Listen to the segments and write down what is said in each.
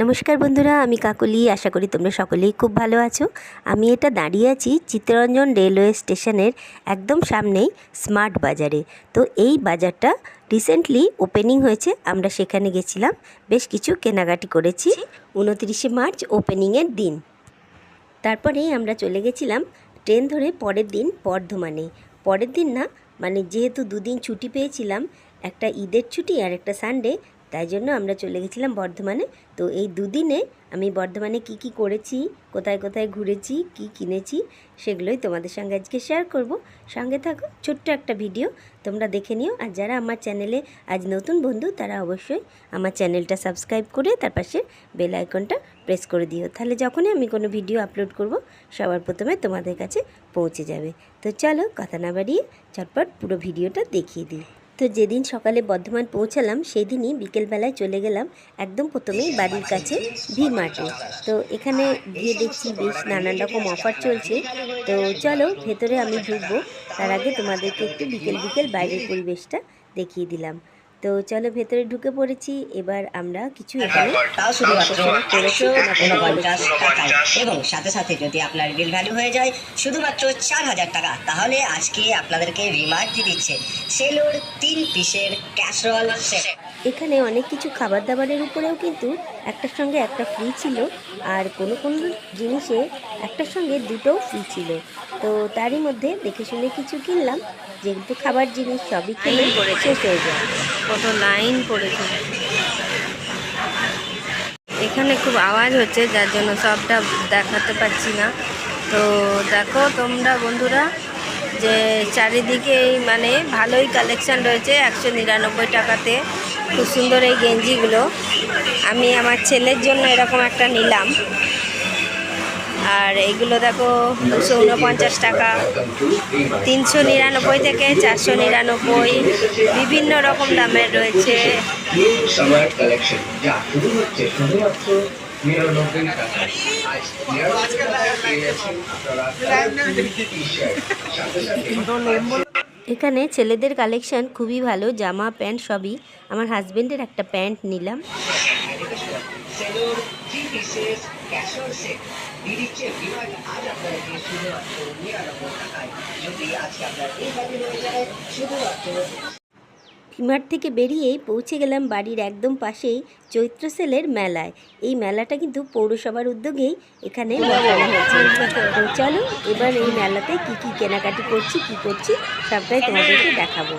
নমস্কার বন্ধুরা, আমি কাকলি। আশা করি তোমরা সকলেই খুব ভালো আছো। আমি এটা দাঁড়িয়ে আছি চিত্তরঞ্জন রেলওয়ে স্টেশনের একদম সামনেই স্মার্ট বাজারে। তো এই বাজারটা রিসেন্টলি ওপেনিং হয়েছে, আমরা সেখানে গেছিলাম। বেশ কিছু কেনাকাটি করেছি। উনতিরিশে মার্চ ওপেনিংয়ের দিন। তারপরেই আমরা চলে গেছিলাম ট্রেন ধরে পরের দিন বর্ধমানে। পরের দিন না মানে যেহেতু দুদিন ছুটি পেয়েছিলাম, একটা ঈদের ছুটি আর একটা সানডে তাই জন্য আমরা চলে গেছিলাম বর্ধমানে। তো এই দুদিনে আমি বর্ধমানে কি কি করেছি, কোথায় কোথায় ঘুরেছি, কি কিনেছি, সেগুলোই তোমাদের সঙ্গে আজকে শেয়ার করব। সঙ্গে থাকো, ছোট্ট একটা ভিডিও তোমরা দেখে নিও। আর যারা আমার চ্যানেলে আজ নতুন বন্ধু, তারা অবশ্যই আমার চ্যানেলটা সাবস্ক্রাইব করে তার পাশে বেল আইকনটা প্রেস করে দিও। তাহলে যখনই আমি কোনো ভিডিও আপলোড করব, সবার প্রথমে তোমাদের কাছে পৌঁছে যাবে। তো চলো, কথা না বাড়িয়ে চটপট পুরো ভিডিওটা দেখিয়ে দিই। তো যেদিন সকালে বর্ধমান পৌঁছালাম সেই দিনই বিকেলবেলায় চলে গেলাম একদম প্রথমেই বাড়ির কাছে ভি মার্টে তো এখানে গিয়ে দেখছি বেশ নানান রকম অফার চলছে। তো চলো ভেতরে আমি ঢুকবো। তার আগে তোমাদেরকে একটু বিকেল বিকেল বাইরের পরিবেশটা দেখিয়ে দিলাম। তো চলো ভেতরে ঢুকে পড়েছি। এবার আমরা কিছু এখানে নাকি ঊনপঞ্চাশ টাকায় এবং সাথে সাথে যদি আপনার বিল ভ্যালু হয়ে যায় শুধুমাত্র চার হাজার টাকা তাহলে আজকে আপনাদেরকে রিমার্ক দিয়ে দিচ্ছে সেলোর তিন পিসের ক্যাসরল সেট এখানে অনেক কিছু খাবার দাবারের উপরেও কিন্তু একটার সঙ্গে একটা ফ্রি ছিল আর কোনো কোনো জিনিসে একটার সঙ্গে দুটোও ফ্রি ছিল। তো তারই মধ্যে দেখে শুনে কিছু কিনলাম যেহেতু খাবার জিনিস সবই কিনে শেষ হয়ে যায়। কত? লাইন পড়েছে। এখানে খুব আওয়াজ হচ্ছে যার জন্য সবটা দেখাতে পাচ্ছি না। তো দেখো তোমরা বন্ধুরা যে চারিদিকেই মানে ভালোই কালেকশান রয়েছে একশো নিরানব্বই টাকাতে। খুব সুন্দর এই গেঞ্জিগুলো। আমি আমার ছেলের জন্য এরকম একটা নিলাম। আর এইগুলো দেখো দুশো উনপঞ্চাশ টাকা। তিনশো নিরানব্বই থেকে চারশো নিরানব্বই। বিভিন্ন রকম দামের রয়েছে। কালেকশন এখানে ছেলেদের কালেকশন খুবই ভালো জামা প্যান্ট সবই। আমার হাজবেন্ডের একটা প্যান্ট নিলাম। শুধুমাত্র ভিমার্ট থেকে বেরিয়ে পৌঁছে গেলাম বাড়ির একদম পাশেই চৈত্র সেলের মেলায়। এই মেলাটা কিন্তু পৌরসভার উদ্যোগেই এখানে চলো, এবার এই মেলাতে কি কি কেনাকাটি করছি, কি করছি, সবটাই তোমাদেরকে দেখাবো।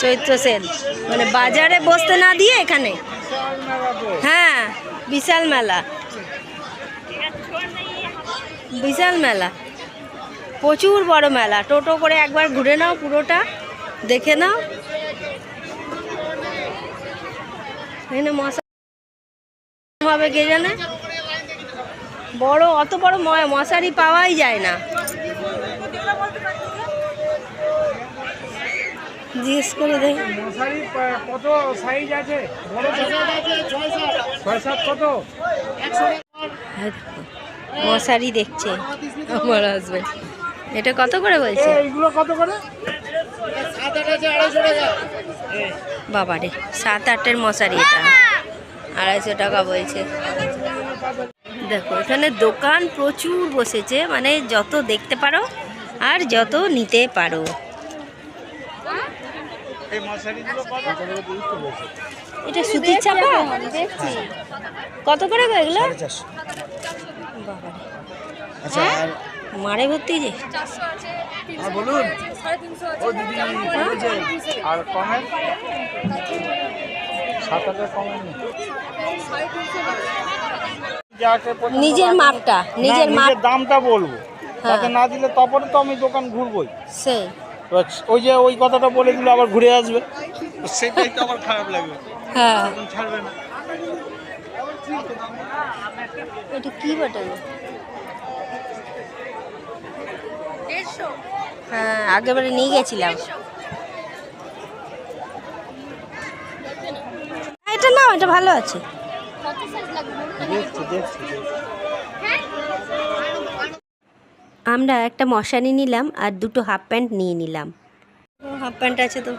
চৈত্র সেল মানে বাজারে বসতে না দিয়ে এখানে? হ্যাঁ বিশাল মেলা। বিশাল মেলা। প্রচুর বড় মেলা। টোটো করে একবার ঘুরে নাও পুরোটা দেখে নাও। এখানে মশা হবে কে জানে? বড় অত বড় মশারি পাওয়াই যায় না। জিজ্ঞেস করে দেখ। মশারি কত সাইজ আছে? বড় কত? ছয় সাত কত? মশারি দেখছে আমার হাজবেন্ড এটা কত করে বলছে? এইগুলো কত করে? বাবা রে সাত আটের মশারি এটা। আড়াইশো টাকা বলছে। দেখো এখানে দোকান প্রচুর বসেছে মানে যত দেখতে পারো আর যত নিতে পারো। এটা সুতির চাপা? দেখছি কত করে গো এগুলো? রে। হ্যাঁ? মারে ভর্তি যে। বলুন। ও দিদি বলেছে আর কমেন সাত হাজার কমেন নিজের মাপটা নিজের মাপ দামটা বলব। হ্যাঁ। তাতে না দিলে তারপরে তো আমি দোকান ঘুরবোই। সেই ওই যে ওই কথাটা বলে দিল আবার ঘুরে আসবে। সেটাই তো আমার খারাপ লাগবে হ্যাঁ। ছাড়বে না। এটা কি বাটন হ্যাঁ আগেবারে নিয়ে গেছিলাম। এটা নাও এটা ভালো আছে। আমরা একটা মশারি নিলাম আর দুটো হাফ প্যান্ট নিয়ে নিলাম। হাফ প্যান্ট আছে তো।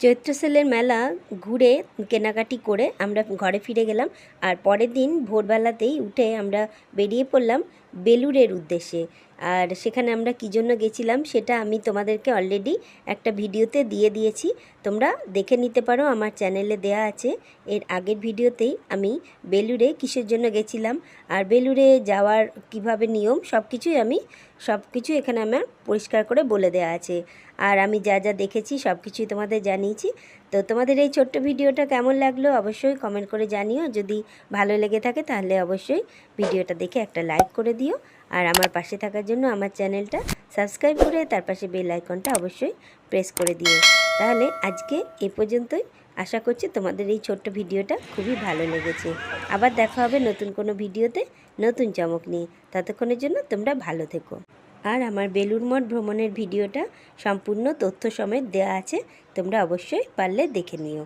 চৈত্র সেলের মেলা ঘুরে কেনাকাটি করে আমরা ঘরে ফিরে গেলাম আর পরের দিন ভোরবেলাতেই উঠে আমরা বেরিয়ে পড়লাম বেলুরের উদ্দেশ্যে। আর সেখানে আমরা কী জন্য গেছিলাম সেটা আমি তোমাদেরকে অলরেডি একটা ভিডিওতে দিয়ে দিয়েছি। তোমরা দেখে নিতে পারো, আমার চ্যানেলে দেয়া আছে। এর আগের ভিডিওতেই আমি বেলুরে কিসের জন্য গেছিলাম আর বেলুরে যাওয়ার কীভাবে নিয়ম সব কিছুই আমি সব কিছু এখানে আমার পরিষ্কার করে বলে দেওয়া আছে। আর আমি যা যা দেখেছি সব কিছুই তোমাদের জানিয়েছি। তো তোমাদের এই ছোট্ট ভিডিওটা কেমন লাগল অবশ্যই কমেন্ট করে জানিও। যদি ভালো লেগে থাকে তাহলে অবশ্যই ভিডিওটা দেখে একটা লাইক করে দিও। আর আমার পাশে থাকার জন্য আমার চ্যানেলটা সাবস্ক্রাইব করে তার পাশে বেল আইকনটা অবশ্যই প্রেস করে দিও। তাহলে আজকে এ পর্যন্তই। আশা করছি তোমাদের এই ছোট্ট ভিডিওটা খুবই ভালো লেগেছে। আবার দেখা হবে নতুন কোনো ভিডিওতে নতুন চমক নিয়ে। ততক্ষণের জন্য তোমরা ভালো থেকো। আর আমার বেলুর মঠ ভ্রমণের ভিডিওটা সম্পূর্ণ তথ্য সমেত দেওয়া আছে। তোমরা অবশ্যই পারলে দেখে নিও।